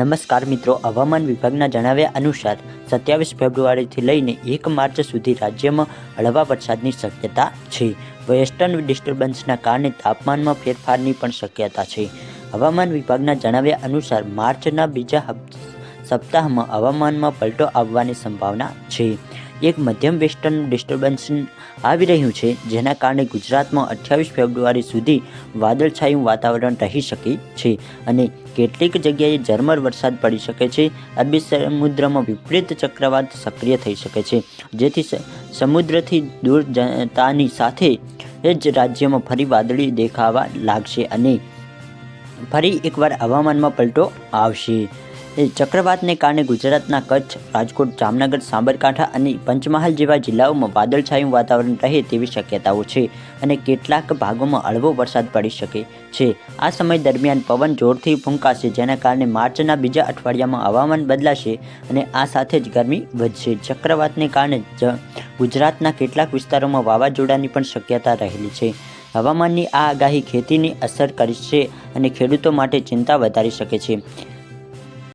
નમસ્કાર મિત્રો, હવામાન વિભાગના જણાવ્યા અનુસાર સત્યાવીસ ફેબ્રુઆરીથી લઈને એક માર્ચ સુધી રાજ્યમાં હળવા વરસાદની શક્યતા છે. વેસ્ટર્ન ડિસ્ટર્બન્સના કારણે તાપમાનમાં ફેરફારની પણ શક્યતા છે. હવામાન વિભાગના જણાવ્યા અનુસાર માર્ચના બીજા સપ્તાહમાં હવામાનમાં પલટો આવવાની સંભાવના છે. એક મધ્યમ વેસ્ટર્ન ડિસ્ટર્બન્સ આવી રહ્યું છે, જેના કારણે ગુજરાતમાં અઠ્યાવીસ ફેબ્રુઆરી સુધી વાદળછાયું વાતાવરણ રહી શકે છે અને કેટલીક જગ્યાએ ઝરમર વરસાદ પડી શકે છે. અરબી સમુદ્રમાં વિપરીત ચક્રવાત સક્રિય થઈ શકે છે, જેથી સમુદ્રથી દૂર જતાની સાથે જ રાજ્યમાં ફરી વાદળી દેખાવા લાગશે અને ફરી એકવાર હવામાનમાં પલટો આવશે. એ ચક્રવાતને કારણે ગુજરાતના કચ્છ, રાજકોટ, જામનગર, સાબરકાંઠા અને પંચમહાલ જેવા જિલ્લાઓમાં વાદળછાયું વાતાવરણ રહે તેવી શક્યતાઓ છે અને કેટલાક ભાગોમાં હળવો વરસાદ પડી શકે છે. આ સમય દરમિયાન પવન જોરથી ફૂંકાશે, જેના કારણે માર્ચના બીજા અઠવાડિયામાં હવામાન બદલાશે અને આ સાથે જ ગરમી વધશે. ચક્રવાતને કારણે ગુજરાતના કેટલાક વિસ્તારોમાં વાવાઝોડાની પણ શક્યતા રહેલી છે. હવામાનની આ આગાહી ખેતીની અસર કરશે અને ખેડૂતો માટે ચિંતા વધારી શકે છે.